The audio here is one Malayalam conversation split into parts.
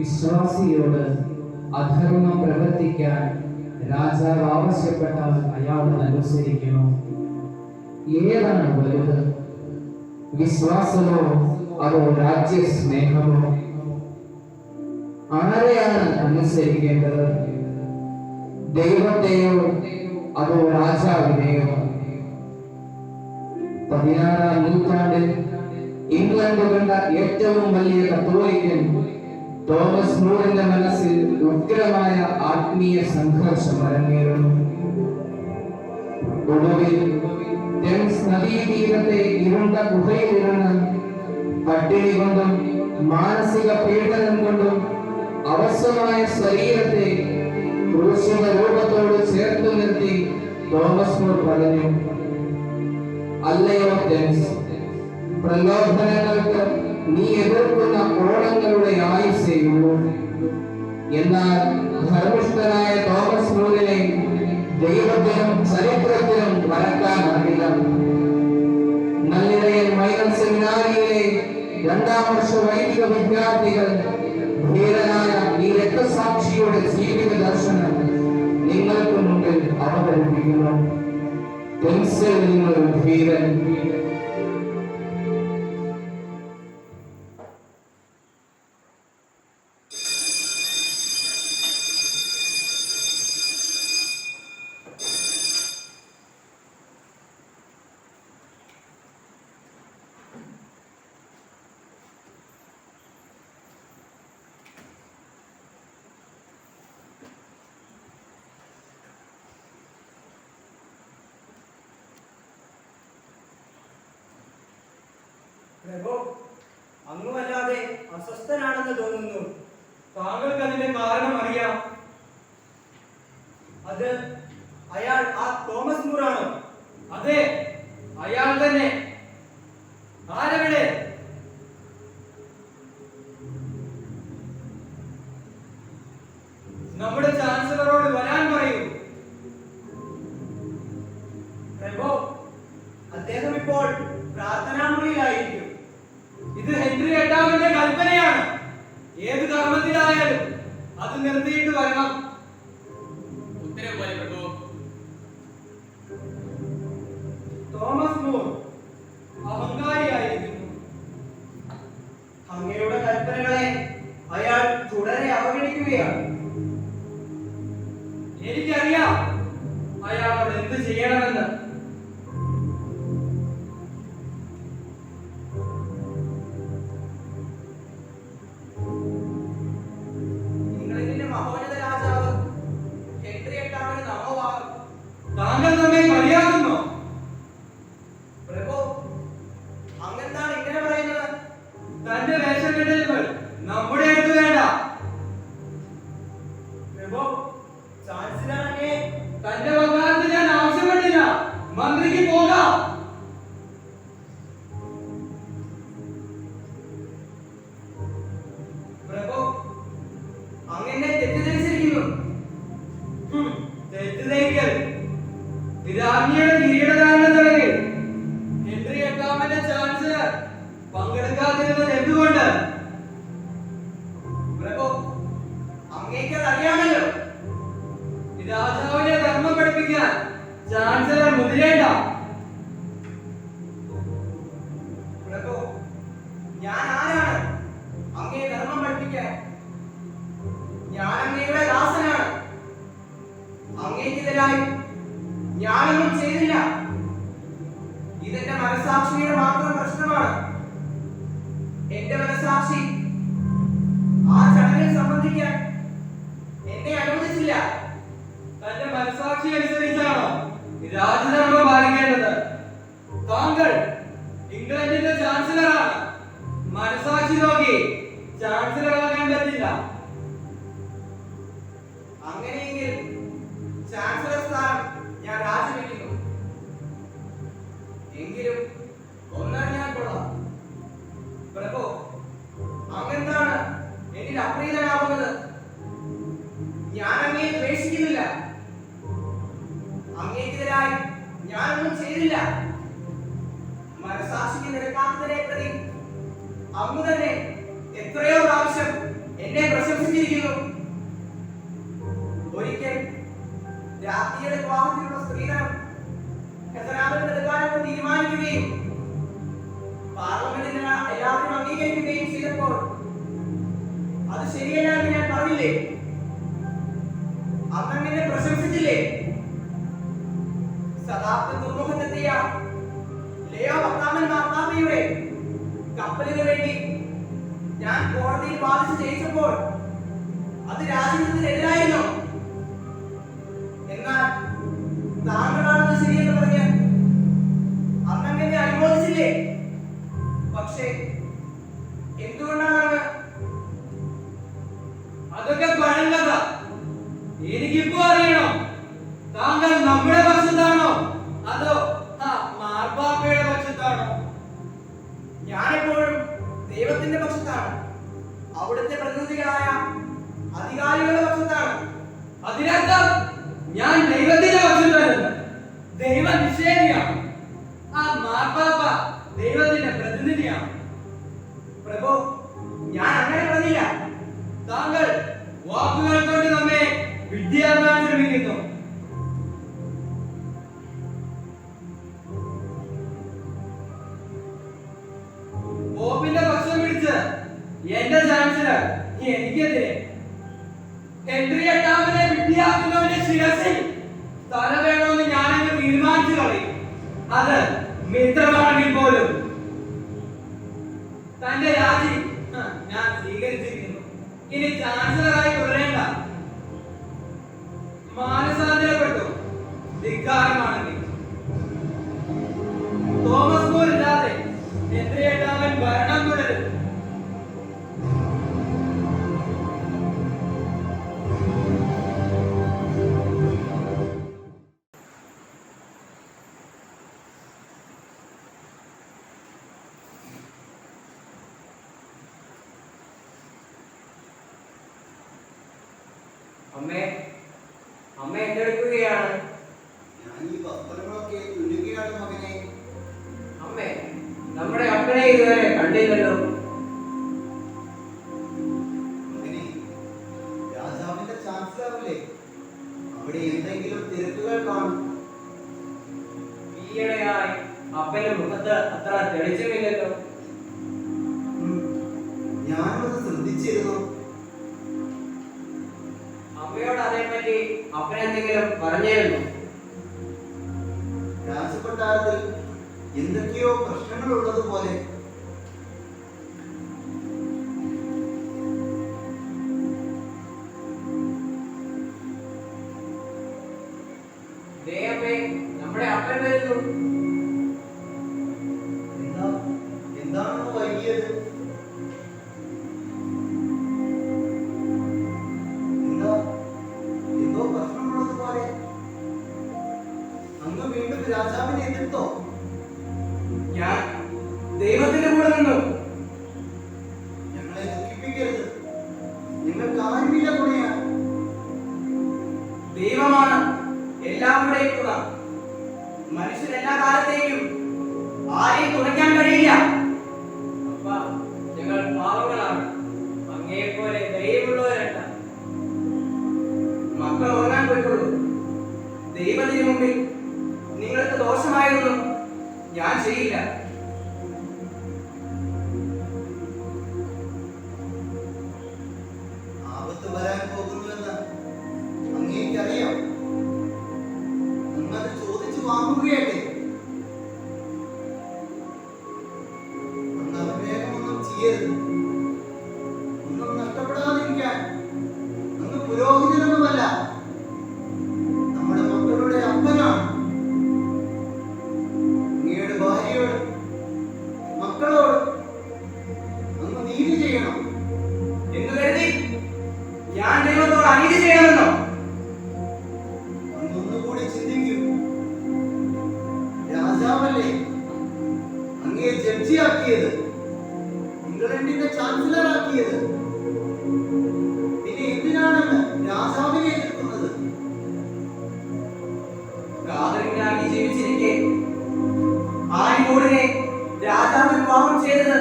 വിശ്വാസിയോട് അധർമ്മം പ്രവർത്തിക്കാൻ രാജാവ് ആവശ്യപ്പെട്ടാൽ അയാളോട് അനുസരിക്കണം. ഏതാണ് വലുത് വിശ്വാസമോ അതോ രാജ്യസ്നേഹമോ? ആരെയാണ് അനുസരിക്കേണ്ടത്? ദൈവത്തെയോ അതോ രാജാവിനെയോ? പതിനാറാം നൂറ്റാണ്ടിൽ ഇംഗ്ലണ്ട് കണ്ട ഏറ്റവും വലിയ കത്തോലിക്കൻ തോമസ് മൂറിന്റെ മനസ്സിൽ ഉഗ്രമായ ആത്മീയ സംഘർഷം അരങ്ങേറുന്നു. ഒടുവിൽ ടെംസ് നദീതീരത്തെ ഇരുണ്ട ഗുഹയിലിരുന്ന് പട്ടിണി കൊണ്ടും മാനസിക പീഡനം കൊണ്ടും അവശമായ ശരീരത്തെ ക്രൂശിത രൂപത്തോട് ചേർത്തു നിർത്തി തോമസ് മൂർ പറഞ്ഞു അല്ലയോ ടെൻസ് പ്രലോഭനങ്ങൾക്ക് നീ എതിർക്കുന്ന ഓണങ്ങളുടെ ആയുസ്സേയുള്ളൂ എന്നാൽ ധർമ്മിഷ്ഠനായ തോമസ് മൂരിനെ ദൈവത്തിനും ചരിത്രത്തിനും മറക്കാനാകില്ല നല്ലിടയൻ മൈനർ സെമിനാരിയിലെ രണ്ടാം വർഷ വൈദിക വിദ്യാർത്ഥികൾ ധീരനായ ഈ രക്തസാക്ഷിയുടെ ജീവിത ദർശനം നിങ്ങൾക്ക് മുമ്പിൽ അവതരിപ്പിക്കുന്നു പെൻസിൽ നിങ്ങൾ ധീരൻ പ്രഭു അങ്ങുമല്ലാതെ അസ്വസ്ഥനാണെന്ന് തോന്നുന്നു. താങ്കൾക്ക് അതിന്റെ കാരണം അറിയാം. അംഗീകരിക്കുകയും ചിലപ്പോൾ അത് ശരിയല്ല എന്ന് ഞാൻ പറഞ്ഞില്ലേ? അന്നെ പ്രശംസിച്ചില്ലേ? സദാപ്തി ദുർമുഖത്തെത്തിയ ലയോ പത്താമൻ മാർത്താമയുടെ കപ്പലിന് വേണ്ടി ഞാൻ കോടതിയിൽ വാദിച്ച് ജയിച്ചപ്പോൾ അത് രാജ്യത്തിനെതിരായിരുന്നു. എന്നാൽ താങ്കൾ ദൈവത്തിന്റെ പക്ഷത്താണ്. അവിടുത്തെ പ്രതിനിധികളായ അധികാരികളുടെ പക്ഷത്താണ്. അതിനർത്ഥം ഞാൻ ദൈവത്തിന്റെ പക്ഷത്താണ് ദൈവ നിഷേധിയാണ്. ആ മാർപ്പാപ്പ ദൈവത്തിന്റെ പ്രതിനിധിയാണ്. പ്രഭു ഞാൻ അങ്ങനെ പറഞ്ഞില്ല. താങ്കൾ വാക്കുകൾ ശിരസിൽ തല വേണമെന്ന് ഞാനങ്ങ് തീരുമാനിച്ചു കളയും. അത് മിത്രമാണെങ്കിൽ പോലും. തന്റെ രാജി ഞാൻ സ്വീകരിച്ചിരിക്കുന്നു. ഇനി ചാൻസലറായി തുടരേണ്ട ಐದು ಕಣ್ಣಿಗಳು ജഡ്ജിയാക്കിയത് ഇംഗ്ലണ്ടിന്റെ ചാൻസലർ ആക്കിയത് പിന്നെ എന്തിനാണെന്ന് രാജാവിനെ എതിർക്കുന്നത്? ഗാദറിനായി ജീവിച്ചിരിക്കെ. ആയിമൂടിനെ രാജാവ് വിവാഹം ചെയ്തത്.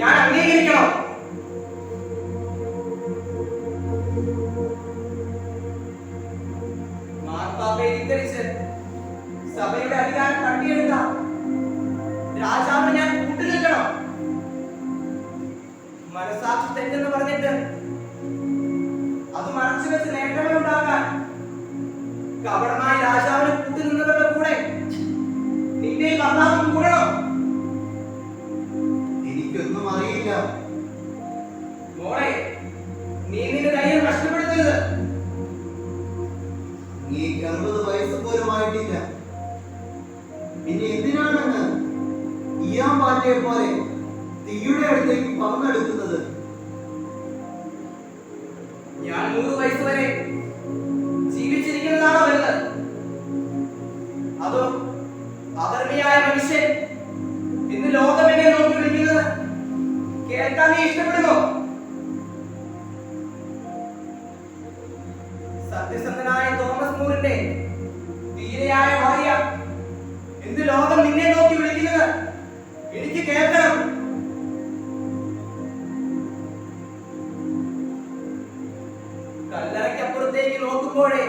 ഞാൻ അങ്ങേ എനിക്ക് കേൾക്കണം. കല്ലറയ്ക്കപ്പുറത്തേക്ക് നോക്കുമ്പോഴേ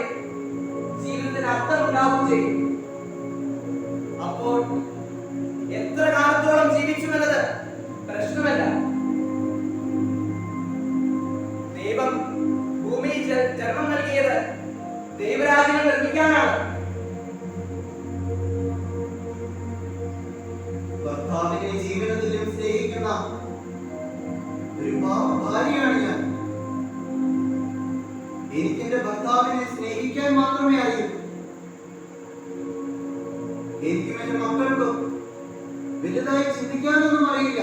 വലുതായി ചിന്തിക്കാനൊന്നും അറിയില്ല.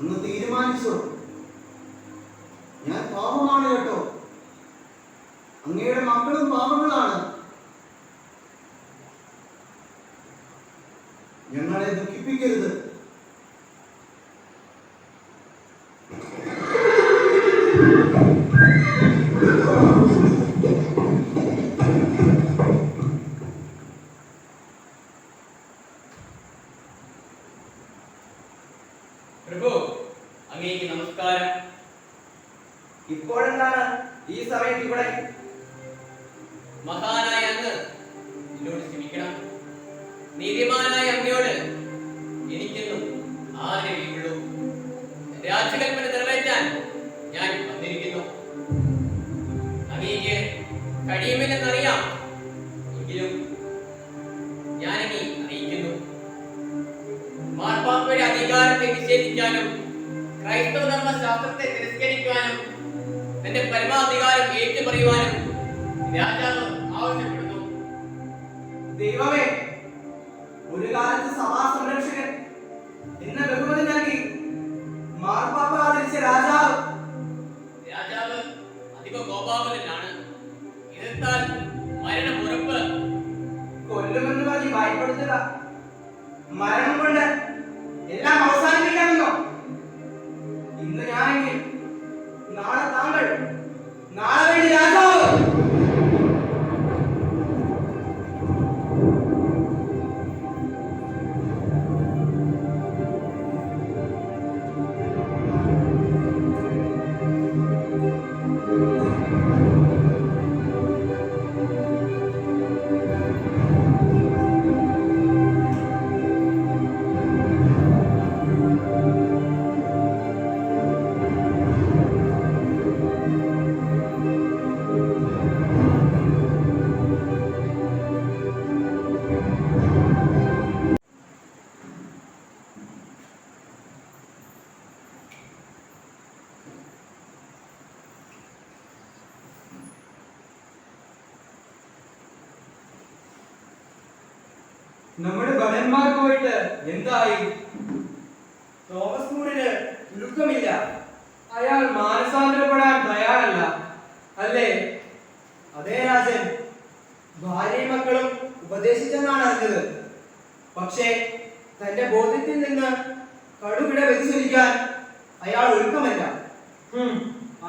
അന്ന് തീരുമാനിച്ചു. ഞാൻ പാവമാണ് കേട്ടോ. അങ്ങയുടെ മക്കളും പാവങ്ങളാണ് നീതിമാനായ പറഞ്ഞ് മരണം കൊണ്ട് എല്ലാം അവസാനിപ്പിക്കാമെന്നോ? ഇന്ന് ഞാനെങ്കിൽ നാളെ താങ്കൾ നാളെ വേണ്ടി നമ്മുടെ ഭടന്മാർ പോയിട്ട് എന്തായി? തോമസ് മൂടിന് ഉരുക്കമില്ല അയാൾ മാനസാന്തരപ്പെടാൻ തയ്യാറല്ല അല്ലേ? അതേ രാജൻ ഭാര്യയും മക്കളും ഉപദേശിച്ചെന്നാണ് അറിഞ്ഞത്. പക്ഷേ തന്റെ ബോധ്യത്തിൽ നിന്ന് കടുകിട വ്യതിചലിക്കാൻ അയാൾ ഒരുക്കമല്ല.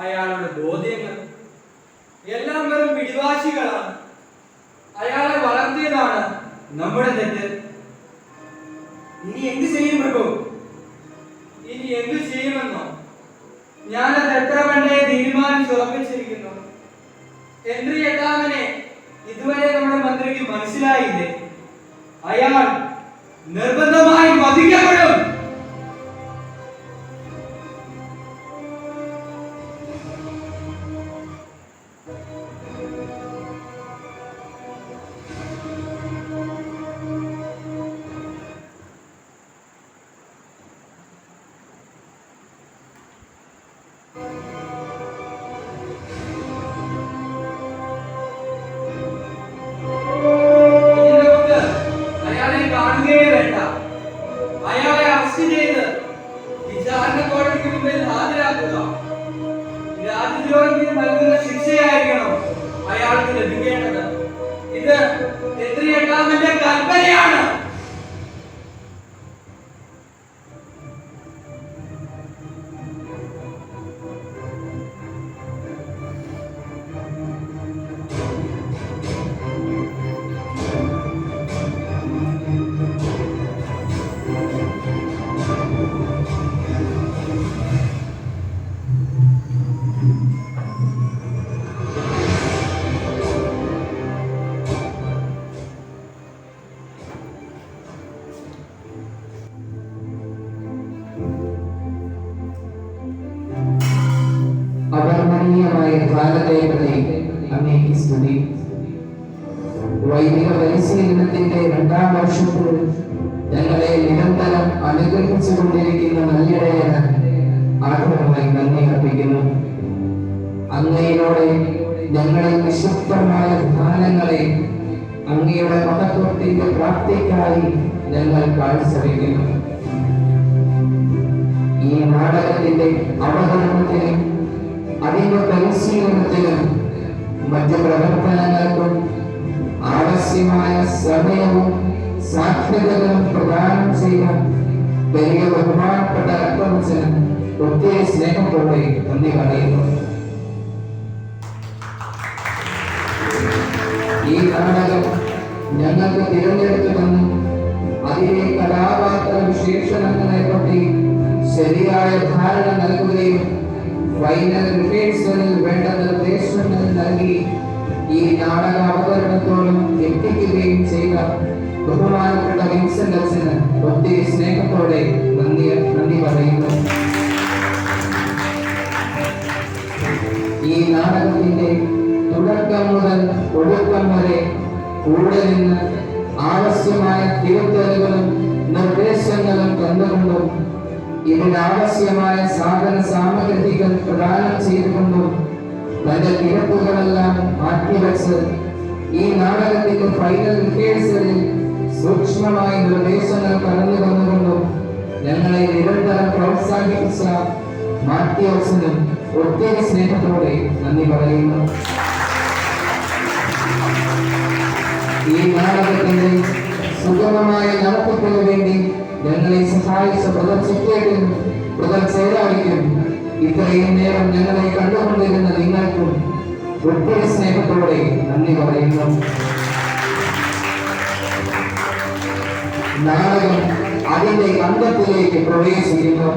അയാളുടെ ബോധ്യങ്ങൾ എല്ലാം വെറും പിടിവാശികളാണ്. അയാളെ വളർത്തിയതാണ് നമ്മുടെ തെറ്റ്. ഇനി എന്ത് ചെയ്യും പ്രഭു? ഇനി എന്ത് ചെയ്യുമെന്നോ? ഞാനത് എത്ര പണ്ടേ തീരുമാനിച്ചുറപ്പിച്ചിരിക്കുന്നു ഹെൻറി എട്ടാമനെ ഇതുവരെ നമ്മുടെ മന്ത്രിക്ക് മനസ്സിലായില്ലേ? അയാൾ നിർബന്ധമായി വധിക്കപ്പെടും. കാലത്തെ പ്രതി അങ്ങേക്ക് സ്തുതി. വൈദിക പരിശീലനത്തിന്റെ രണ്ടാം വർഷത്തിൽ ഞങ്ങളെ നിരന്തരം അനുഗ്രഹിച്ചുകൊണ്ടിരിക്കുന്ന നല്ലിടയാണ് ആഗ്രഹമായി നന്ദി അർപ്പിക്കുന്നു. അങ്ങയിലൂടെ ഞങ്ങളെ നിശബ്ദമായ ധ്യാനങ്ങളെ അങ്ങയുടെ മഹത്വത്തിന്റെ പ്രാപ്തിക്കായി ഞങ്ങൾ കാഴ്ചവെക്കുന്നു. ഈ നാടകത്തിന്റെ അവതരണത്തിനും അതിന്റെ പരിശീലനത്തിനും മറ്റ് പ്രവർത്തനങ്ങൾക്കും ആവശ്യമായ സമയവും സാധ്യതകളും പ്രദാനം ചെയ്ത വലിയ ബഹുമാനപ്പെട്ട അക്കൗൺസിന് ഒത്തിരി സ്നേഹത്തോടെ നന്ദി പറയുന്നു. ഈ നാടകം ഞങ്ങൾക്ക് തിരഞ്ഞെടുത്തു തന്നു. അതിലെ കലാപാത്ര വിശേഷണങ്ങളെ പറ്റി ശരിയായ ധാരണ നൽകുകയും ഫൈനൽ റിഹേഴ്സലിൽ വേണ്ട നിർദ്ദേശങ്ങൾ നൽകി ഈ നാടക അവതരണത്തോളം എത്തിക്കുകയും ചെയ്ത ബഹുമാനപ്പെട്ട വിൻസെന്റ് സ്നേഹത്തോടെ നന്ദി നന്ദി പറയുന്നു ഈ നാടകത്തിന്റെ തുടക്കം മുതൽ ഒടുക്കം വരെ കൂടെ നിന്ന് ആവശ്യമായ തിരുത്തലുകളും നിർദ്ദേശങ്ങളും തന്നുകൊണ്ടും ഇതിനാവശ്യമായ സാധന സാമഗ്രികൾ പ്രദാനം ചെയ്തുകൊണ്ടും തന്റെ തിരക്കുകളെല്ലാം മാറ്റിവെച്ച് ഈ നാടകത്തിന്റെ ഫൈനൽ റിഹേഴ്സലിൽ സൂക്ഷ്മമായ നിർദ്ദേശങ്ങൾ കടന്നു വന്നുകൊണ്ടും ഞങ്ങളെ നിരന്തരം പ്രോത്സാഹിപ്പിച്ച മാത്യോസിനും ഒത്തിരി സ്നേഹത്തോടെ നന്ദി പറയുന്നു. ഈ നാടകത്തിന്റെ സുഗമമായ നടത്തിപ്പിന് വേണ്ടി ഞങ്ങളെ സഹായിച്ച ബ്രദർ ചിറ്റേക്കും ബ്രദർ ചേരാളിക്കും ഇത്രയും നേരം ഞങ്ങളെ കണ്ടുകൊണ്ടിരുന്ന നിങ്ങൾക്കും ഒത്തിരി സ്നേഹത്തോടെ നന്ദി പറയുന്നു. നാടകം അതിന്റെ അന്തത്തിലേക്ക് പ്രവേശിക്കുന്നു.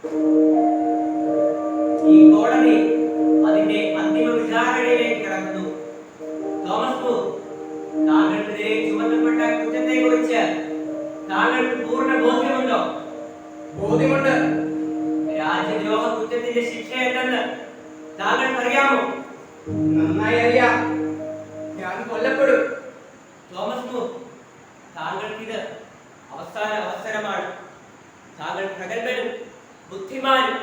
ഈ കോടതി അതിന്റെ അന്തിമ വിചാരണയിലേക്ക് കടക്കുന്നു. തോമസ് മൂ താങ്കൾക്കെതിരെ ചുമത്തപ്പെട്ട കുറ്റത്തെ കുറിച്ച് താങ്കൾ പൂർണ ബോധ്യമുണ്ടോ? ബോധ്യമുണ്ട്. രാജ്യദ്രോഹ കുറ്റത്തിന്റെ ശിക്ഷ എന്തെന്ന് താങ്കൾക്കറിയാമോ? നന്നായി അറിയാം ഞാൻ കൊല്ലപ്പെടും. തോമസ് മൂ താങ്കൾക്കിത് അവസാന അവസരമാണ്. താങ്കൾ പ്രഗത്ഭനും ബുദ്ധിമാനും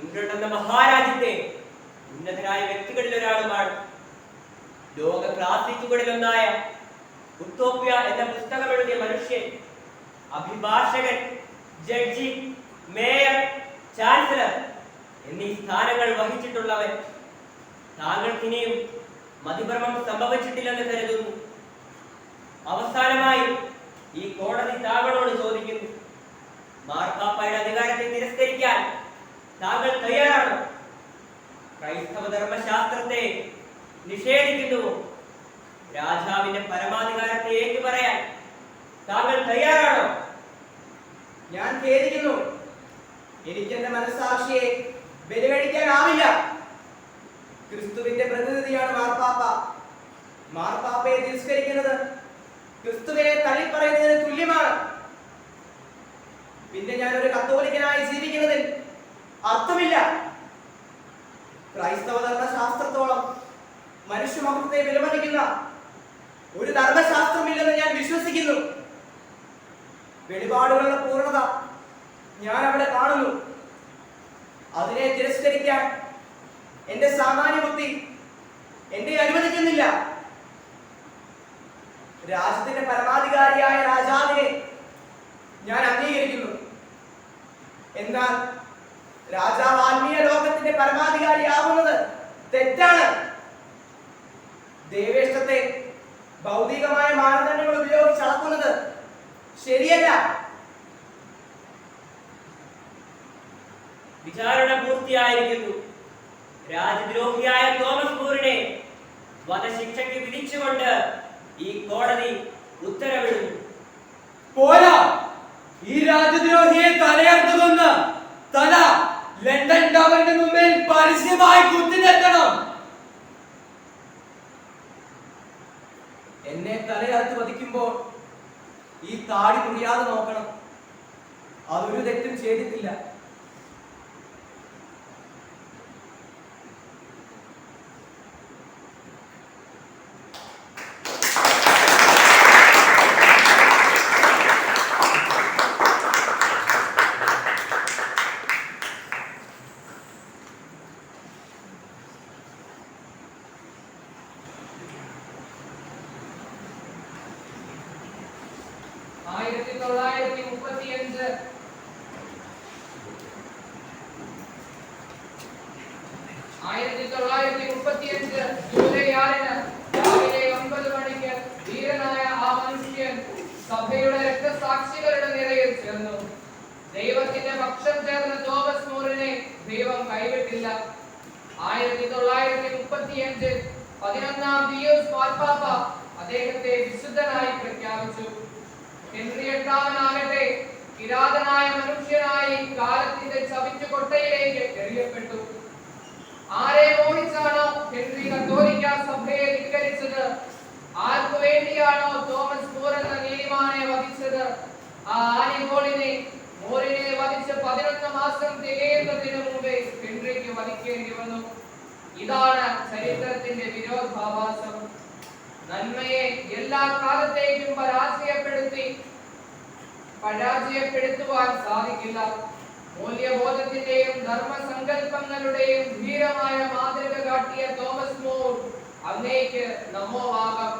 ഇംഗ്ലണ്ട് എന്ന മഹാരാജ്യത്തെ ഉന്നതരായ വ്യക്തികളിൽ ഒരാളുമാണ്. ലോക ക്ലാസിക്കുകളിലൊന്നായ ഉത്തോപ്യ എന്ന പുസ്തകം എഴുതിയ മനുഷ്യൻ അഭിഭാഷകൻ ജഡ്ജി മേയർ ചാൻസലർ എന്നീ സ്ഥാനങ്ങൾ വഹിച്ചിട്ടുള്ളവൻ താങ്കൾക്കിനിയും മതിഭ്രമം സംഭവിച്ചിട്ടില്ലെന്ന് കരുതുന്നു. അവസാനമായി ഈ കോടതി താങ്കളോട് ചോദിക്കുന്നു മാർപ്പാപ്പയുടെ അധികാരത്തെ തിരസ്കരിക്കാൻ താങ്കൾ തയ്യാറാണോ. ക്രൈസ്തവ ധർമ്മശാസ്ത്രത്തെ നിഷേധിക്കുന്നു. രാജാവിന്റെ പരമാധികാരത്തെ ഏറ്റു പറയാൻ താങ്കൾ തയ്യാറാണോ? ഞാൻ ഖേദിക്കുന്നു. എനിക്ക് എന്റെ മനസാക്ഷിയെ ബലികഴിക്കാനാവില്ല. ക്രിസ്തുവിന്റെ പ്രതിനിധിയാണ് മാർപ്പാപ്പ. മാർപ്പാപ്പയെ തിരസ്കരിക്കുന്നത് ക്രിസ്തുവിനെ തള്ളിപ്പറയുന്നതിന് തുല്യമാണ്. പിന്നെ ഞാൻ ഒരു കത്തോലിക്കനായി ജീവിക്കുന്നതിൽ അർത്ഥമില്ല. ക്രൈസ്തവ ധർമ്മശാസ്ത്രത്തോളം മനുഷ്യമഹത്വത്തെ വിലമതിക്കുന്ന ഒരു ധർമ്മശാസ്ത്രമില്ലെന്ന് ഞാൻ വിശ്വസിക്കുന്നു. വെളിപാടുകളുടെ പൂർണത ഞാൻ അവിടെ കാണുന്നു. അതിനെ തിരസ്കരിക്കാൻ എന്റെ സാമാന്യ ബുദ്ധി എന്നെ അനുവദിക്കുന്നില്ല. രാജ്യത്തിന്റെ പരമാധികാരിയായ രാജാവിനെ ഞാൻ അംഗീകരിക്കുന്നു. എന്നാൽ രാജാവ് ആത്മീയ ലോകത്തിന്റെ പരമാധികാരി പരമാധികാരിയാവുന്നത് തെറ്റാണ്. ദേവേഷ്ടത്തെ ഭൗതികമായ മാനദണ്ഡങ്ങൾ ഉപയോഗിച്ച് അളക്കുന്നത് ശരിയല്ല. വിചാരണ പൂർത്തിയായിരിക്കുന്നു. രാജദ്രോഹിയായ തോമസ് മൂറിനെ വധശിക്ഷയ്ക്ക് വിധിച്ചുകൊണ്ട് ഈ കോടതി ഉത്തരവിടുന്നു. പോരാ. ഈ രാജദ്രോഹിയെ തലയർത്ത് തല ലണ്ടൻ ടവറിന് മുമ്പിൽ പരസ്യമായി കുത്തിനെത്തണം എന്നെ തലയറുത്ത് വധിക്കുമ്പോൾ ഈ താടി മുറിയാതെ നോക്കണം. അതൊരു തെറ്റും ചെയ്തിട്ടില്ല. ആരെ മോഹിച്ചാണോ ഹെൻറി കത്തോലിക്ക സഭയെ ധിക്കരിച്ചത്? ആർക്കു വേണ്ടിയാണോ തോമസ് മൂർ എന്ന നീതിമാനെ വധിച്ചത്? ആ ആനിമോളിനെ മോറിനെ വധിച്ച് പതിനൊന്ന് മാസം തികയുന്നതിന് മുമ്പേ ഹെൻറിക്ക് വധിക്കേണ്ടി വന്നു. ഇതാണ് ചരിത്രത്തിന്റെ വിരോധാഭാസം. നന്മയെ എല്ലാ കാലത്തേക്കും പരാജയപ്പെടുത്തി പരാജയപ്പെടുത്തുവാൻ സാധിക്കില്ല. മൂല്യബോധത്തിന്റെയും ധർമ്മസങ്കല്പങ്ങളുടെയും ധീരമായ മാതൃക കാട്ടിയ തോമസ് മോർ അങ്ങേക്ക് നമ്മോവാകം